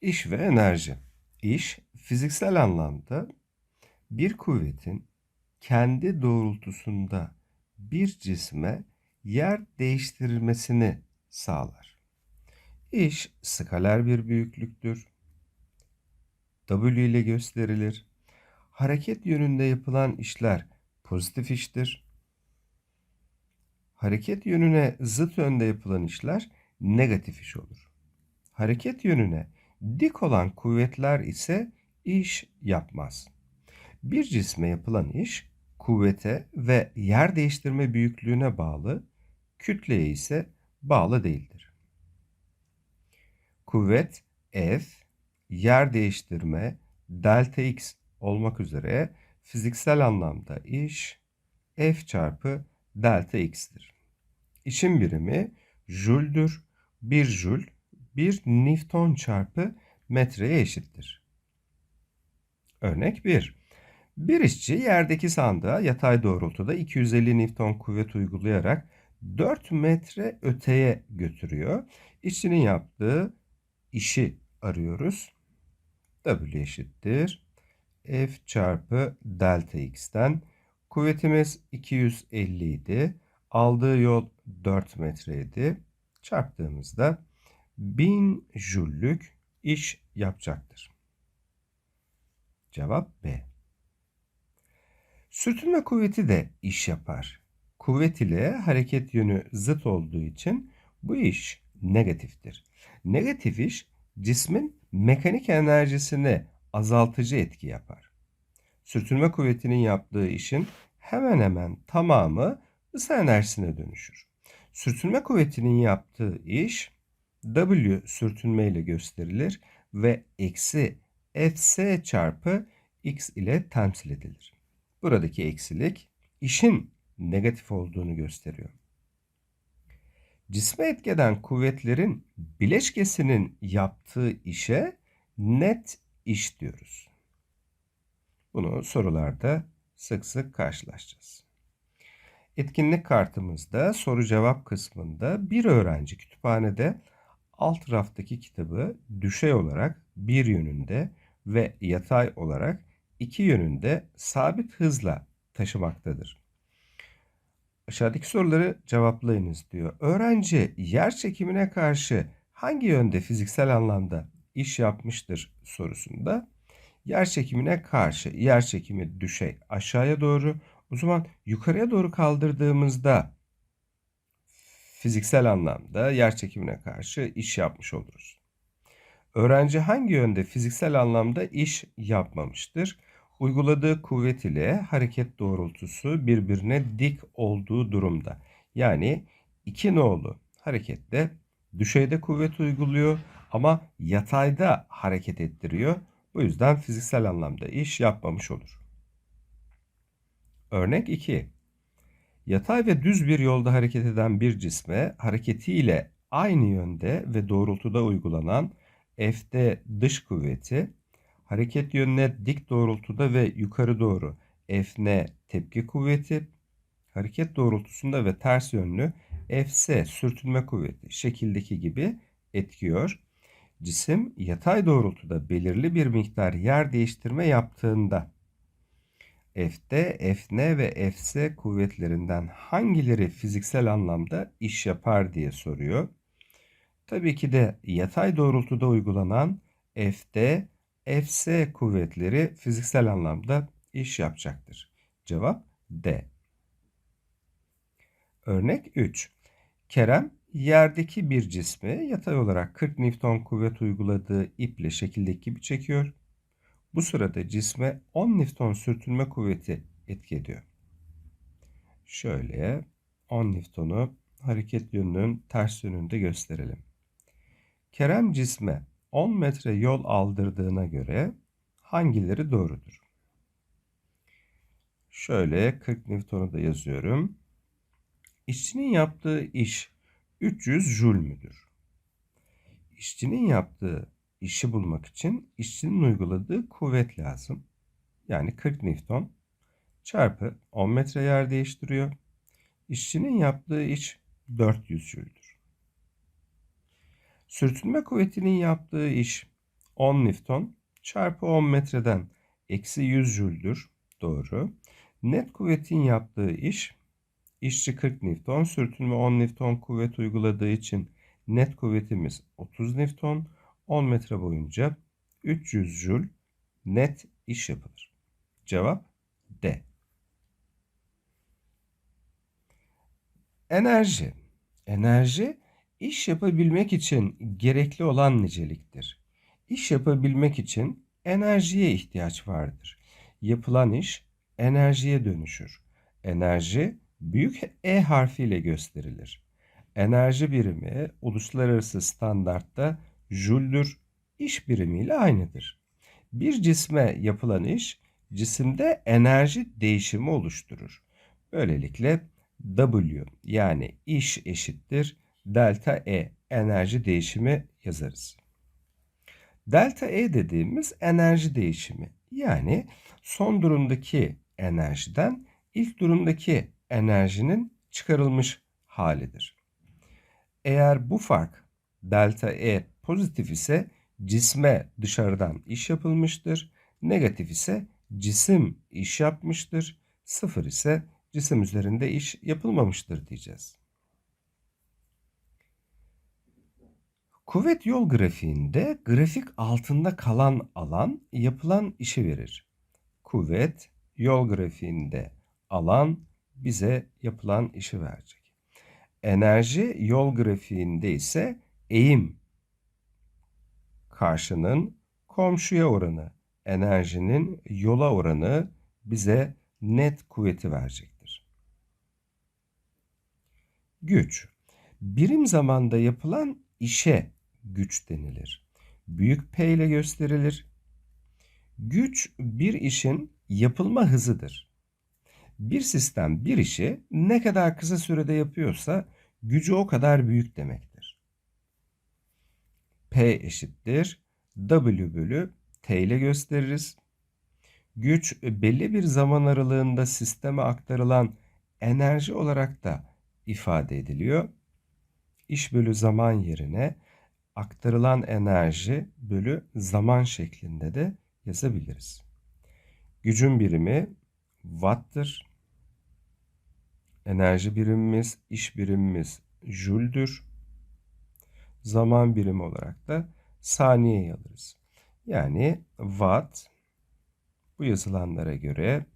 İş ve enerji. İş, fiziksel anlamda bir kuvvetin kendi doğrultusunda bir cisme yer değiştirilmesini sağlar. İş skaler bir büyüklüktür. W ile gösterilir. Hareket yönünde yapılan işler pozitif iştir. Hareket yönüne zıt yönde yapılan işler negatif iş olur. Hareket yönüne dik olan kuvvetler ise iş yapmaz. Bir cisme yapılan iş kuvvete ve yer değiştirme büyüklüğüne bağlı, kütleye ise bağlı değildir. Kuvvet F, yer değiştirme delta x olmak üzere fiziksel anlamda iş F çarpı delta x'tir. İşin birimi jüldür. 1 jül 1 Newton çarpı metreye eşittir. Örnek 1. Bir işçi yerdeki sandığa yatay doğrultuda 250 Newton kuvvet uygulayarak 4 metre öteye götürüyor. İşçinin yaptığı işi arıyoruz. W eşittir. F çarpı delta x'ten kuvvetimiz 250 idi. Aldığı yol 4 metreydi. Çarptığımızda 1000 jüllük iş yapacaktır. Cevap B. Sürtünme kuvveti de iş yapar. Kuvvet ile hareket yönü zıt olduğu için bu iş negatiftir. Negatif iş cismin mekanik enerjisini azaltıcı etki yapar. Sürtünme kuvvetinin yaptığı işin hemen hemen tamamı ısı enerjisine dönüşür. Sürtünme kuvvetinin yaptığı iş W sürtünme ile gösterilir ve eksi Fs çarpı x ile temsil edilir. Buradaki eksilik işin negatif olduğunu gösteriyor. Cisme etkeden kuvvetlerin bileşkesinin yaptığı işe net iş diyoruz. Bunu sorularda sık sık karşılaşacağız. Etkinlik kartımızda soru cevap kısmında bir öğrenci kütüphanede alt raftaki kitabı düşey olarak bir yönünde ve yatay olarak iki yönünde sabit hızla taşımaktadır. Aşağıdaki soruları cevaplayınız diyor. Öğrenci yer çekimine karşı hangi yönde fiziksel anlamda iş yapmıştır sorusunda yer çekimine karşı yer çekimi düşey aşağıya doğru o zaman yukarıya doğru kaldırdığımızda fiziksel anlamda yer çekimine karşı iş yapmış oluruz. Öğrenci hangi yönde fiziksel anlamda iş yapmamıştır? Uyguladığı kuvvet ile hareket doğrultusu birbirine dik olduğu durumda. Yani iki nolu harekette düşeyde kuvvet uyguluyor ama yatayda hareket ettiriyor. Bu yüzden fiziksel anlamda iş yapmamış olur. Örnek 2. Yatay ve düz bir yolda hareket eden bir cisme hareketiyle aynı yönde ve doğrultuda uygulanan F'de dış kuvveti hareket yönüne dik doğrultuda ve yukarı doğru Fn tepki kuvveti hareket doğrultusunda ve ters yönlü Fs sürtünme kuvveti şekildeki gibi etkiyor. Cisim yatay doğrultuda belirli bir miktar yer değiştirme yaptığında F'de Fn ve Fs kuvvetlerinden hangileri fiziksel anlamda iş yapar diye soruyor. Tabii ki de yatay doğrultuda uygulanan F'de Fs kuvvetleri fiziksel anlamda iş yapacaktır. Cevap D. Örnek 3. Kerem yerdeki bir cismi yatay olarak 40 Newton kuvvet uyguladığı iple şekildeki gibi çekiyor. Bu sırada cisme 10 Newton sürtünme kuvveti etki ediyor. Şöyle 10 Newton'u hareket yönünün ters yönünde gösterelim. Kerem cisme 10 metre yol aldırdığına göre hangileri doğrudur? Şöyle 40 Newton'u da yazıyorum. İşçinin yaptığı iş 300 Joule müdür? İşçinin yaptığı işi bulmak için işçinin uyguladığı kuvvet lazım. Yani 40 Newton çarpı 10 metre yer değiştiriyor. İşçinin yaptığı iş 400 Joule'dur. Sürtünme kuvvetinin yaptığı iş 10 Newton çarpı 10 metreden eksi 100 jüldür. Doğru. Net kuvvetin yaptığı iş işçi 40 Newton sürtünme 10 Newton kuvvet uyguladığı için net kuvvetimiz 30 Newton 10 metre boyunca 300 jül net iş yapılır. Cevap D. Enerji. Enerji iş yapabilmek için gerekli olan niceliktir. İş yapabilmek için enerjiye ihtiyaç vardır. Yapılan iş enerjiye dönüşür. Enerji büyük E harfiyle gösterilir. Enerji birimi uluslararası standartta jüldür, iş birimiyle aynıdır. Bir cisme yapılan iş cisimde enerji değişimi oluşturur. Böylelikle W yani iş eşittir delta E enerji değişimi yazarız. Delta E dediğimiz enerji değişimi yani son durumdaki enerjiden ilk durumdaki enerjinin çıkarılmış halidir. Eğer bu fark delta E pozitif ise cisme dışarıdan iş yapılmıştır. Negatif ise cisim iş yapmıştır. Sıfır ise cisim üzerinde iş yapılmamıştır diyeceğiz. Kuvvet yol grafiğinde grafik altında kalan alan yapılan işi verir. Kuvvet yol grafiğinde alan bize yapılan işi verecek. Enerji yol grafiğinde ise eğim karşının komşuya oranı, enerjinin yola oranı bize net kuvveti verecektir. Güç. Birim zamanda yapılan işe güç denilir. Büyük P ile gösterilir. Güç bir işin yapılma hızıdır. Bir sistem bir işi ne kadar kısa sürede yapıyorsa gücü o kadar büyük demektir. P eşittir W bölü T ile gösteririz. Güç belli bir zaman aralığında sisteme aktarılan enerji olarak da ifade ediliyor. İş bölü zaman yerine aktarılan enerji bölü zaman şeklinde de yazabiliriz. Gücün birimi watt'tır. Enerji birimimiz, iş birimimiz jüldür. Zaman birimi olarak da saniye alırız. Yani watt bu yazılanlara göre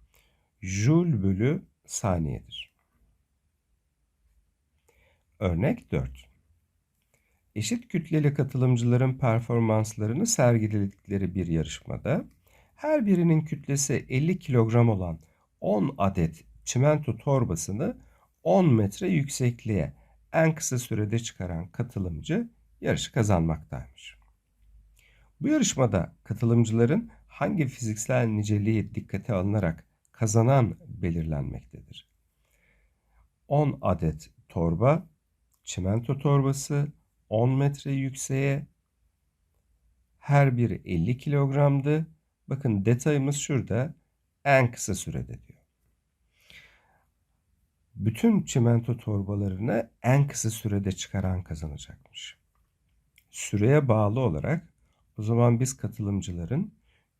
jül bölü saniyedir. Örnek 4. Eşit kütleli katılımcıların performanslarını sergiledikleri bir yarışmada her birinin kütlesi 50 kilogram olan 10 adet çimento torbasını 10 metre yüksekliğe en kısa sürede çıkaran katılımcı yarışı kazanmaktaymış. Bu yarışmada katılımcıların hangi fiziksel niceliği dikkate alınarak kazanan belirlenmektedir. 10 adet torba, çimento torbası 10 metre yükseğe her biri 50 kilogramdı. Bakın detayımız şurada en kısa sürede diyor. Bütün çimento torbalarını en kısa sürede çıkaran kazanacakmış. Süreye bağlı olarak o zaman biz katılımcıların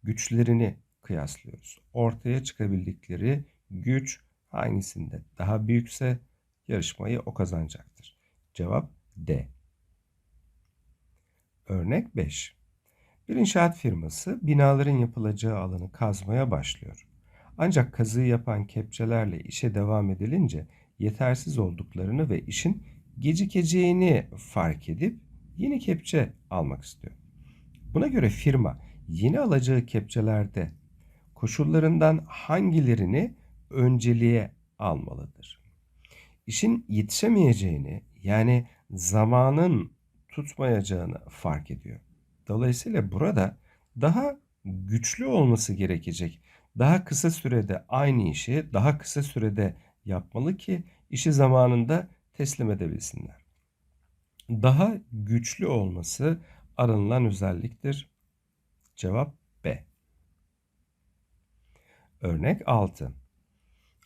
güçlerini kıyaslıyoruz. Ortaya çıkabildikleri güç hangisinde daha büyükse yarışmayı o kazanacaktır. Cevap D. Örnek 5. Bir inşaat firması binaların yapılacağı alanı kazmaya başlıyor. Ancak kazıyı yapan kepçelerle işe devam edilince yetersiz olduklarını ve işin gecikeceğini fark edip yeni kepçe almak istiyor. Buna göre firma yeni alacağı kepçelerde koşullarından hangilerini önceliğe almalıdır? İşin yetişemeyeceğini yani zamanın tutmayacağını fark ediyor. Dolayısıyla burada daha güçlü olması gerekecek. Daha kısa sürede aynı işi daha kısa sürede yapmalı ki işi zamanında teslim edebilsinler. Daha güçlü olması aranılan özelliktir. Cevap B. Örnek 6.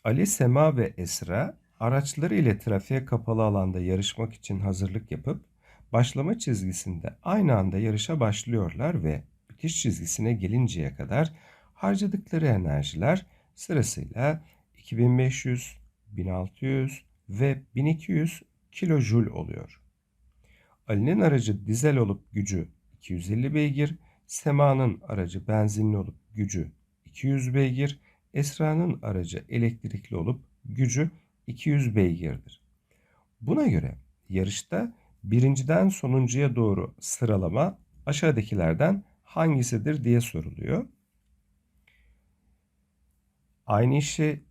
Ali, Sema ve Esra araçları ile trafiğe kapalı alanda yarışmak için hazırlık yapıp başlama çizgisinde aynı anda yarışa başlıyorlar ve bitiş çizgisine gelinceye kadar harcadıkları enerjiler sırasıyla 2500, 1600 ve 1200 kilojul oluyor. Ali'nin aracı dizel olup gücü 250 beygir, Sema'nın aracı benzinli olup gücü 200 beygir, Esra'nın aracı elektrikli olup gücü 200 beygirdir. Buna göre yarışta birinciden sonuncuya doğru sıralama aşağıdakilerden hangisidir diye soruluyor. Aynı işi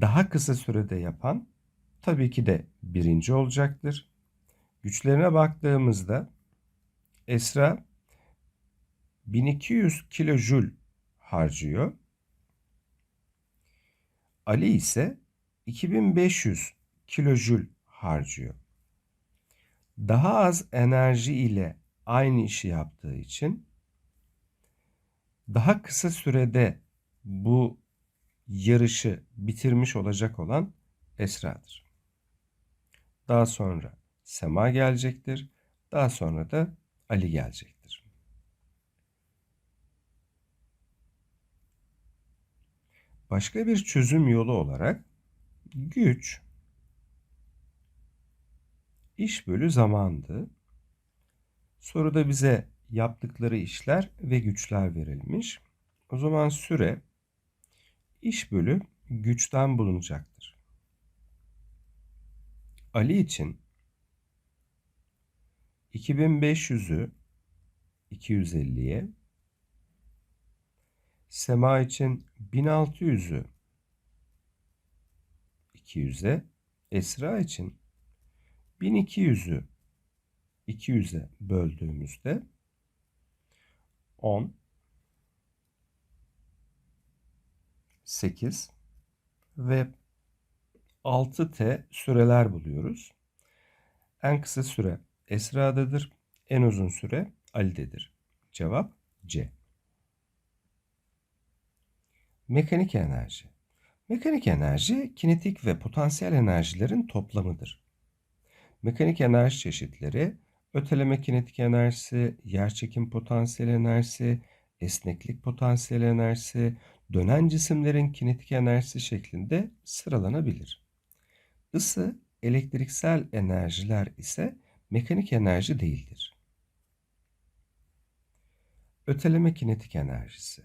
daha kısa sürede yapan tabii ki de birinci olacaktır. Güçlerine baktığımızda Esra 1200 kilojül harcıyor. Ali ise 2500 kilojül harcıyor. Daha az enerji ile aynı işi yaptığı için daha kısa sürede bu yarışı bitirmiş olacak olan Esra'dır. Daha sonra Sema gelecektir. Daha sonra da Ali gelecektir. Başka bir çözüm yolu olarak güç iş bölü zamandı. Soruda bize yaptıkları işler ve güçler verilmiş. O zaman süre iş bölü güçten bulunacaktır. Ali için 2500'ü 250'ye, Sema için 1600'ü 200'e, Esra için 1200'ü 200'e böldüğümüzde 10 8 ve 6T süreler buluyoruz. En kısa süre Esra'dadır, en uzun süre Ali'dedir. Cevap C. Mekanik enerji. Mekanik enerji kinetik ve potansiyel enerjilerin toplamıdır. Mekanik enerji çeşitleri öteleme kinetik enerjisi, yerçekim potansiyel enerjisi, esneklik potansiyel enerjisi, dönen cisimlerin kinetik enerjisi şeklinde sıralanabilir. Isı, elektriksel enerjiler ise mekanik enerji değildir. Öteleme kinetik enerjisi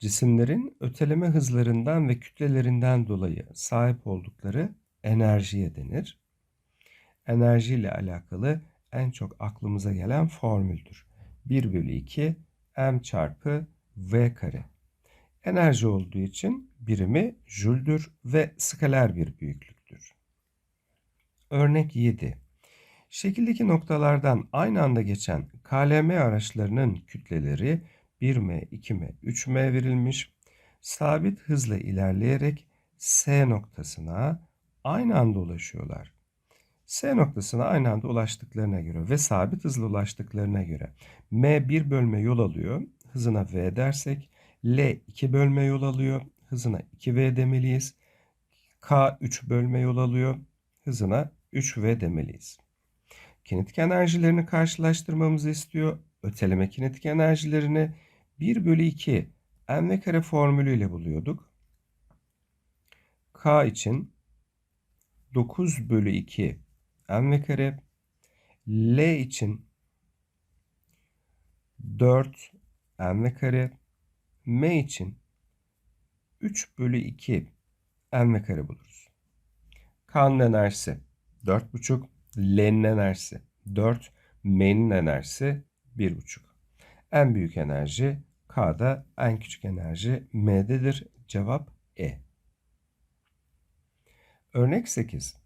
Cisimlerin öteleme hızlarından ve kütlelerinden dolayı sahip oldukları enerjiye denir. Enerji ile alakalı en çok aklımıza gelen formüldür. 1 bölü 2 m çarpı v kare. Enerji olduğu için birimi jüldür ve skaler bir büyüklüktür. Örnek 7. Şekildeki noktalardan aynı anda geçen KLM araçlarının kütleleri 1m, 2m, 3m verilmiş. Sabit hızla ilerleyerek S noktasına aynı anda ulaşıyorlar. S noktasına aynı anda ulaştıklarına göre ve sabit hızla ulaştıklarına göre M 1 bölme yol alıyor. Hızına V dersek L 2 bölme yol alıyor. Hızına 2V demeliyiz. K 3 bölme yol alıyor. Hızına 3V demeliyiz. Kinetik enerjilerini karşılaştırmamızı istiyor. Öteleme kinetik enerjilerini 1 bölü 2 m kare formülüyle buluyorduk. K için 9 bölü 2 m kare. L için 4 m kare. M için 3 bölü 2 m kare buluruz. K'nın enerjisi 4,5. L'nin enerjisi 4. M'nin enerjisi 1,5. En büyük enerji K'da, en küçük enerji M'dedir. Cevap E. Örnek 8.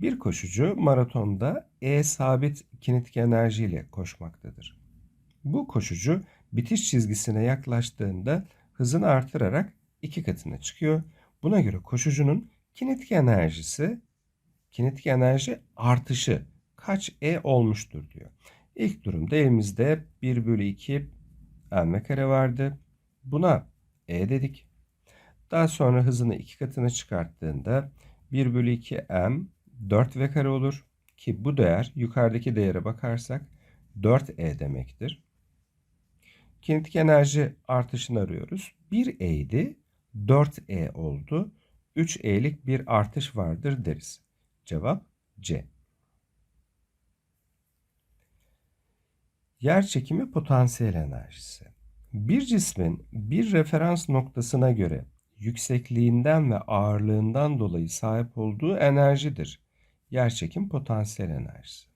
Bir koşucu maratonda E sabit kinetik enerji ile koşmaktadır. Bu koşucu bitiş çizgisine yaklaştığında hızını artırarak iki katına çıkıyor. Buna göre koşucunun kinetik enerjisi, kinetik enerji artışı kaç E olmuştur diyor. İlk durumda elimizde 1 bölü 2 m kare vardı. Buna E dedik. Daha sonra hızını iki katına çıkarttığında 1 bölü 2 m 4 v kare olur. Ki bu değer yukarıdaki değere bakarsak 4e demektir. Kinetik enerji artışını arıyoruz. 1E'ydi, 4E oldu. 3E'lik bir artış vardır deriz. Cevap C. Yer çekimi potansiyel enerjisi. Bir cismin bir referans noktasına göre yüksekliğinden ve ağırlığından dolayı sahip olduğu enerjidir. Yerçekim potansiyel enerjisi.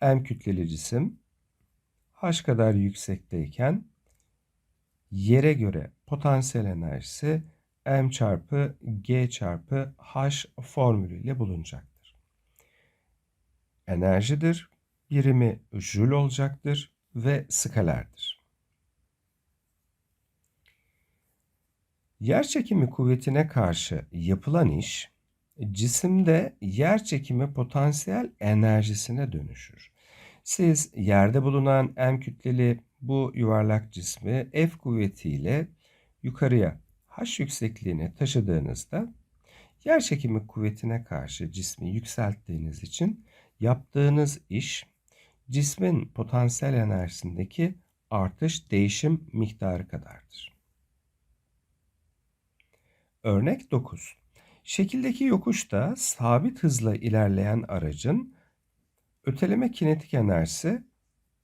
M kütleli cisim h kadar yüksekteyken yere göre potansiyel enerjisi m çarpı g çarpı h formülüyle bulunacaktır. Enerjidir, birimi joule olacaktır ve skalerdir. Yer çekimi kuvvetine karşı yapılan iş cisimde yer çekimi potansiyel enerjisine dönüşür. Siz yerde bulunan m kütleli bu yuvarlak cismi F kuvvetiyle yukarıya h yüksekliğine taşıdığınızda yer çekimi kuvvetine karşı cismi yükselttiğiniz için yaptığınız iş cismin potansiyel enerjisindeki artış değişim miktarı kadardır. Örnek 9. Şekildeki yokuşta sabit hızla ilerleyen aracın öteleme kinetik enerjisi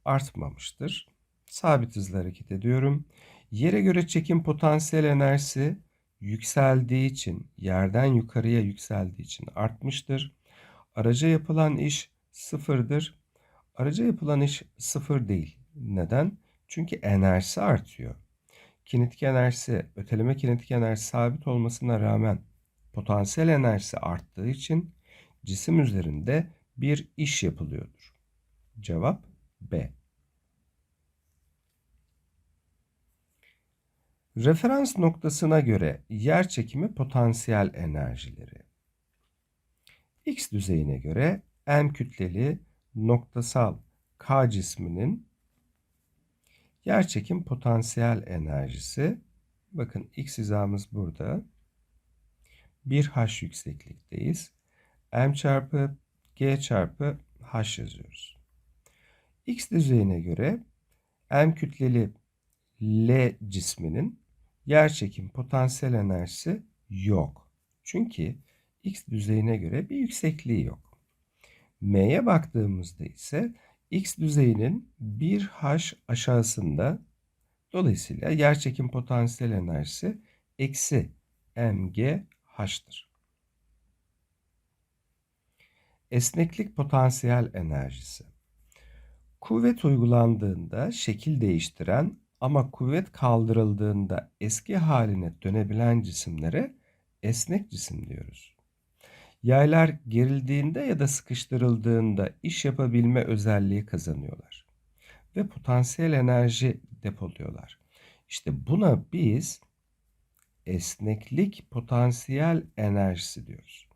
artmamıştır. Sabit hızla hareket ediyorum. Yere göre çekim potansiyel enerjisi yükseldiği için, yerden yukarıya yükseldiği için artmıştır. Araca yapılan iş sıfırdır. Araca yapılan iş sıfır değil. Neden? Çünkü enerjisi artıyor. Kinetik enerjisi, öteleme kinetik enerjisi sabit olmasına rağmen potansiyel enerjisi arttığı için cisim üzerinde bir iş yapılıyordur. Cevap B. Referans noktasına göre yer çekimi potansiyel enerjileri. X düzeyine göre M kütleli noktasal K cisminin yerçekim potansiyel enerjisi bakın X hizamız burada. 1H yükseklikteyiz. M çarpı G çarpı H yazıyoruz. X düzeyine göre M kütleli L cisminin yerçekim potansiyel enerjisi yok. Çünkü X düzeyine göre bir yüksekliği yok. M'ye baktığımızda ise X düzeyinin 1H aşağısında dolayısıyla yerçekim potansiyel enerjisi eksi mgH'tır. Esneklik potansiyel enerjisi. Kuvvet uygulandığında şekil değiştiren ama kuvvet kaldırıldığında eski haline dönebilen cisimlere esnek cisim diyoruz. Yaylar gerildiğinde ya da sıkıştırıldığında iş yapabilme özelliği kazanıyorlar ve potansiyel enerji depoluyorlar. İşte buna biz esneklik potansiyel enerjisi diyoruz.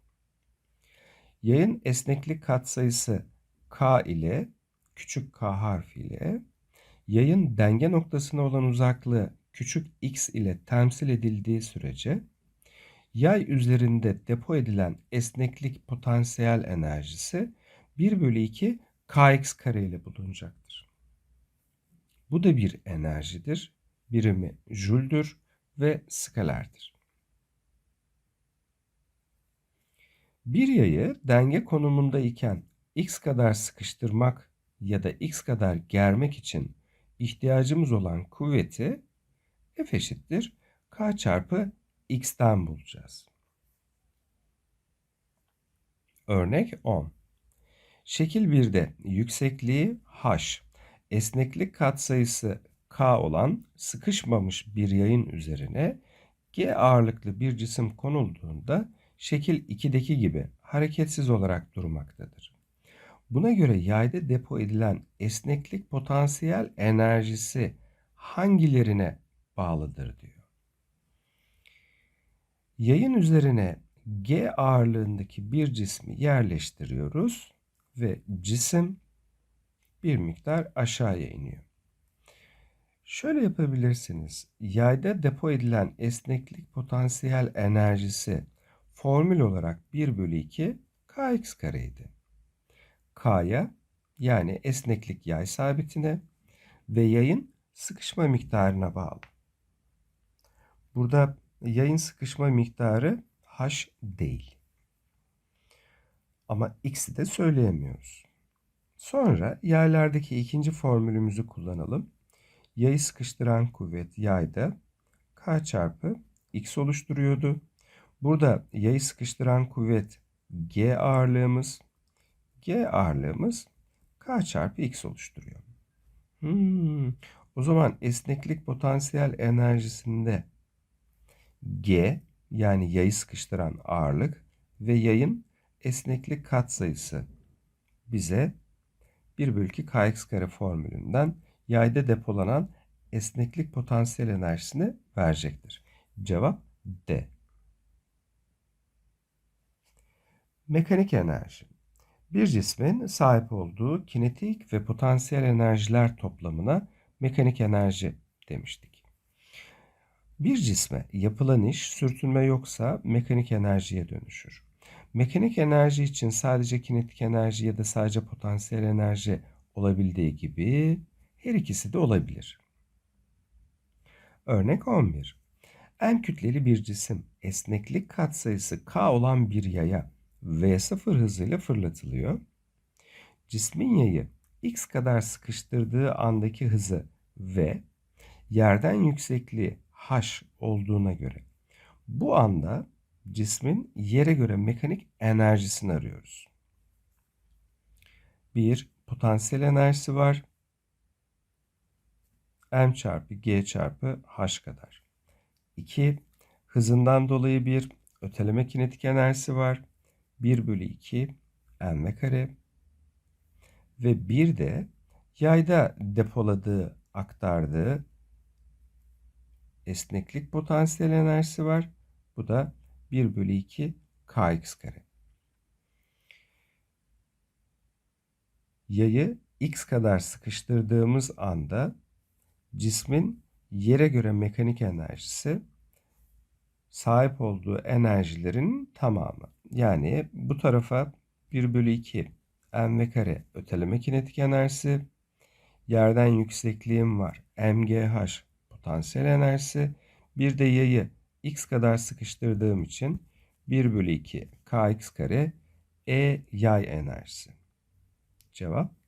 Yayın esneklik katsayısı K ile küçük k harfiyle yayın denge noktasına olan uzaklığı küçük x ile temsil edildiği sürece yay üzerinde depo edilen esneklik potansiyel enerjisi 1 bölü 2 kx kare ile bulunacaktır. Bu da bir enerjidir. Birimi jüldür ve skalerdir. Bir yayı denge konumunda iken x kadar sıkıştırmak ya da x kadar germek için ihtiyacımız olan kuvveti F eşittir K çarpı X'ten bulacağız. Örnek 10. Şekil 1'de yüksekliği H, esneklik katsayısı K olan sıkışmamış bir yayın üzerine G ağırlıklı bir cisim konulduğunda şekil 2'deki gibi hareketsiz olarak durmaktadır. Buna göre yayda depo edilen esneklik potansiyel enerjisi hangilerine bağlıdır diyor. Yayın üzerine G ağırlığındaki bir cismi yerleştiriyoruz ve cisim bir miktar aşağıya iniyor. Şöyle yapabilirsiniz. Yayda depo edilen esneklik potansiyel enerjisi formül olarak 1 bölü 2 kx kareydi. K'ya yani esneklik yay sabitine ve yayın sıkışma miktarına bağlı. Burada yayın sıkışma miktarı h değil. Ama x'i de söyleyemiyoruz. Sonra yerlerdeki ikinci formülümüzü kullanalım. Yayı sıkıştıran kuvvet yayda k çarpı x oluşturuyordu. Burada yayı sıkıştıran kuvvet g ağırlığımız, g ağırlığımız k çarpı x oluşturuyor. Hmm, o zaman esneklik potansiyel enerjisinde g yani yayı sıkıştıran ağırlık ve yayın esneklik katsayısı bize 1 bölü 2 kx kare formülünden yayda depolanan esneklik potansiyel enerjisini verecektir. Cevap D. Mekanik enerji. Bir cismin sahip olduğu kinetik ve potansiyel enerjiler toplamına mekanik enerji demiştik. Bir cisme yapılan iş sürtünme yoksa mekanik enerjiye dönüşür. Mekanik enerji için sadece kinetik enerji ya da sadece potansiyel enerji olabildiği gibi her ikisi de olabilir. Örnek 11. En kütleli bir cisim esneklik katsayısı k olan bir yaya v0 hızıyla fırlatılıyor. Cismin yayı x kadar sıkıştırdığı andaki hızı v, yerden yüksekliği h olduğuna göre bu anda cismin yere göre mekanik enerjisini arıyoruz. Bir potansiyel enerjisi var. M çarpı G çarpı H kadar. 2. Hızından dolayı bir öteleme kinetik enerjisi var. 1 bölü 2 m kare. Ve bir de yayda depoladığı, aktardığı esneklik potansiyel enerjisi var. Bu da 1 bölü 2 kx kare. Yayı x kadar sıkıştırdığımız anda cismin yere göre mekanik enerjisi sahip olduğu enerjilerin tamamı. Yani bu tarafa 1 bölü 2 mv kare öteleme kinetik enerjisi, yerden yüksekliğim var mgh potansiyel enerjisi, bir de yayı x kadar sıkıştırdığım için 1 bölü 2 kx kare e yay enerjisi. Cevap